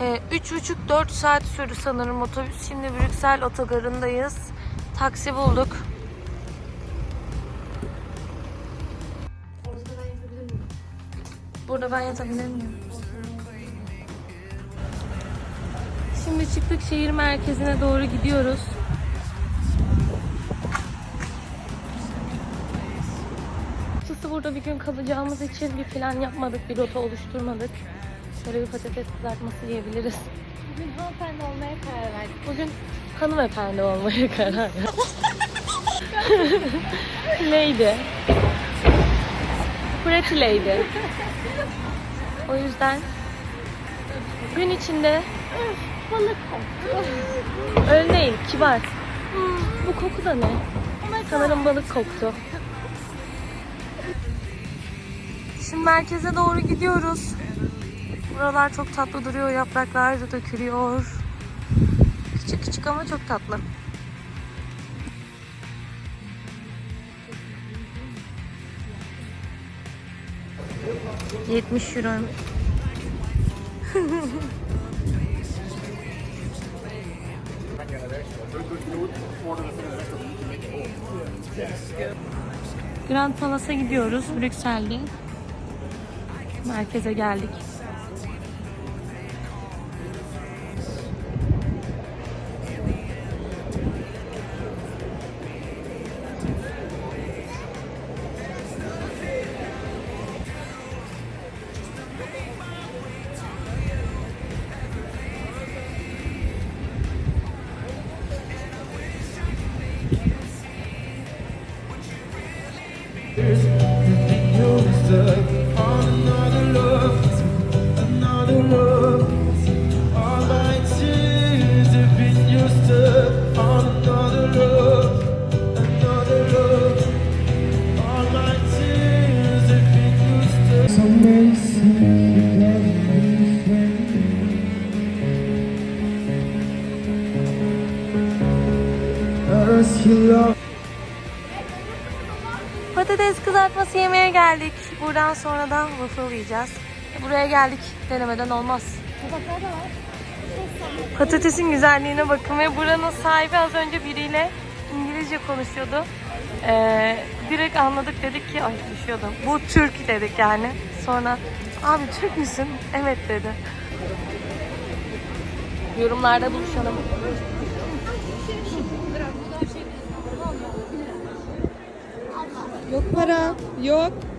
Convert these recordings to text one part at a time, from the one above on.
Ee, 3,5-4 saat sürdü sanırım otobüs. Şimdi Brüksel otogarındayız. Taksi bulduk. Burada ben yatabilir miyim? Şimdi çıktık şehir merkezine doğru gidiyoruz. Açıkçası burada bir gün kalacağımız için bir plan yapmadık, bir rota oluşturmadık. Şöyle bir patates kızartması yiyebiliriz. Bugün hanımefendi olmaya karar verdik. Bugün hanımefendi olmaya karar verdim. Lady. Pretty lady. O yüzden gün içinde Balık koktu. öyle değil, kibar. Bu koku da ne? Sanırım balık koktu. Şimdi merkeze doğru gidiyoruz. Buralar çok tatlı duruyor. Yapraklar da dökülüyor. Küçük küçük ama çok tatlı. Yetmiş euro. Grand Palace'a gidiyoruz Brüksel'de. Merkeze geldik. Love. Patates kızartması yemeye geldik. Buradan sonra da waffle yiyeceğiz. Buraya geldik. Denemeden olmaz. Patatesin güzelliğine bakın ve buranın sahibi az önce biriyle İngilizce konuşuyordu. Ee, direkt anladık dedik ki ay düşüyordum. Bu Türk dedik yani. Sonra abi Türk müsün? Evet dedi. Yorumlarda buluşalım. Para. Yok.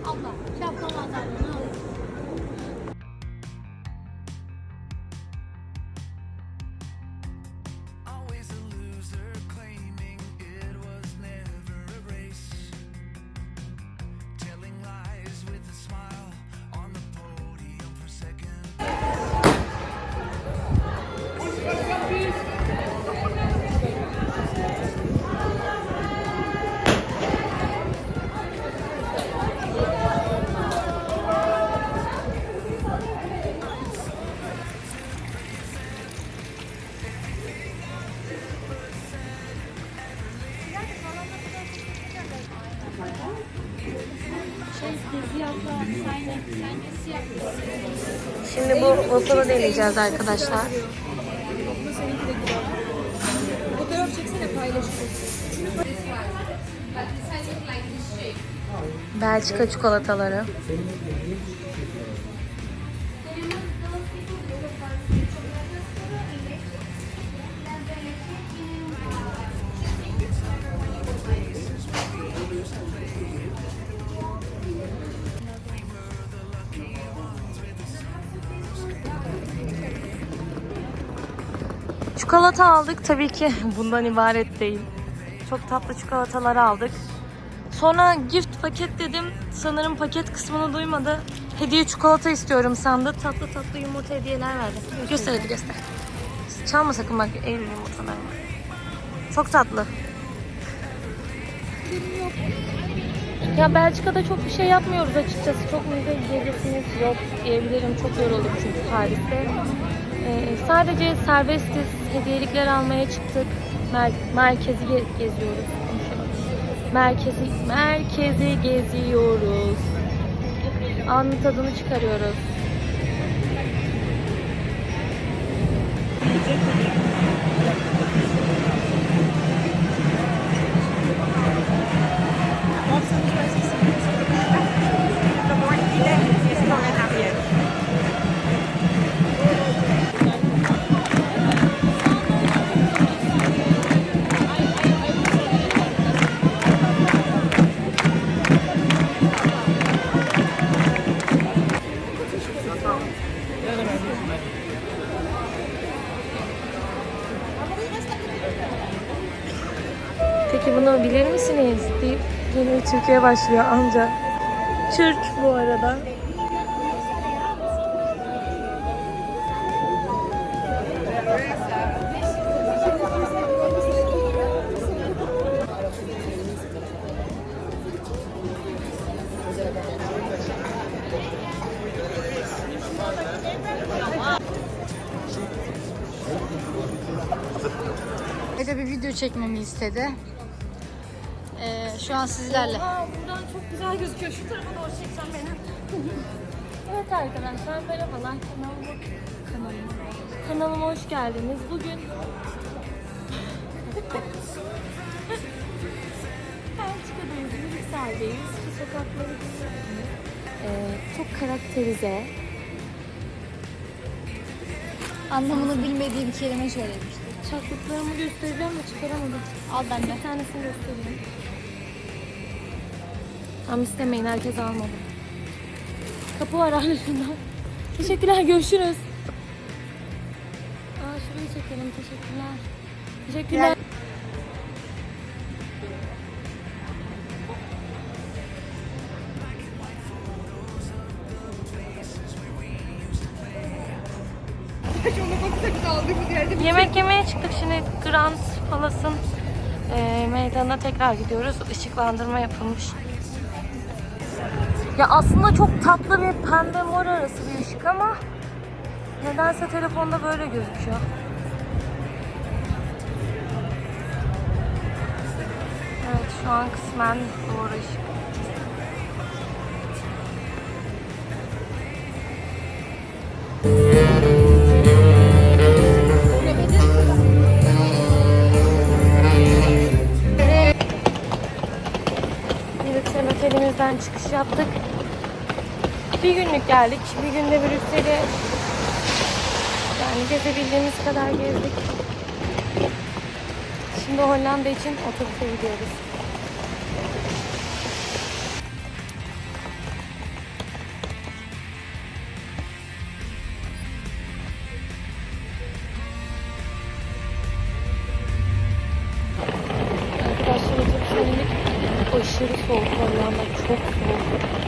Şimdi bu waffle'ı deneyeceğiz arkadaşlar. Fotoğraf çeksene. Belçika çikolataları. Çikolata aldık tabii ki bundan ibaret değil. Çok tatlı çikolatalar aldık. Sonra gift paket dedim. Sanırım paket kısmını duymadı. Hediye çikolata istiyorum sandı. Tatlı tatlı yumurta hediyeler verdi. Göster hadi göster. Çalma sakın bak Eylül yumurtalarımı. Çok tatlı. Ya Belçika'da çok bir şey yapmıyoruz açıkçası. Çok müze gezesiniz yok diyebilirim. Çok yorulduk çünkü Paris'te. Ee, sadece serbestiz. Hediyelikler almaya çıktık. Mer- merkezi ge- geziyoruz. Merkezi, merkezi geziyoruz. Anın tadını çıkarıyoruz. Peki bunu bilir misiniz? deyip yeni bir Türkiye başlıyor amca. Türk bu arada. Ede bir video çekmemi istedi. Şu an sizlerle. Aa, buradan çok güzel gözüküyor. Şu tarafa doğru çeksen beni. evet arkadaşlar merhabalar. Kanalıma, kanalıma, kanalıma hoş geldiniz. Bugün Belçika'dayız, Brüksel'deyiz. Şu sokakları. Ee, çok karakterize. Anlamını bilmediğim kelime söylemişti. Çaklıklarımı göstereceğim de çıkaramadım. Al ben de. Bir tanesini göstereyim. Tam istemeyin, herkes almadı. Kapı var şunda. Teşekkürler, görüşürüz. Aa şurayı çekelim, teşekkürler. Teşekkürler. Yemek yemeye çıktık şimdi Grand Palace'ın e, meydanına tekrar gidiyoruz. Işıklandırma yapılmış. Ya aslında çok tatlı bir pembe mor arası bir ışık ama nedense telefonda böyle gözüküyor. Evet şu an kısmen doğru ışık. Brüksel otelimizden çıkış yaptık. Bir günlük geldik. Bir günde Brüksel'i yani gezebildiğimiz kadar gezdik. Şimdi Hollanda için otobüse gidiyoruz. Arkadaşlar otobüse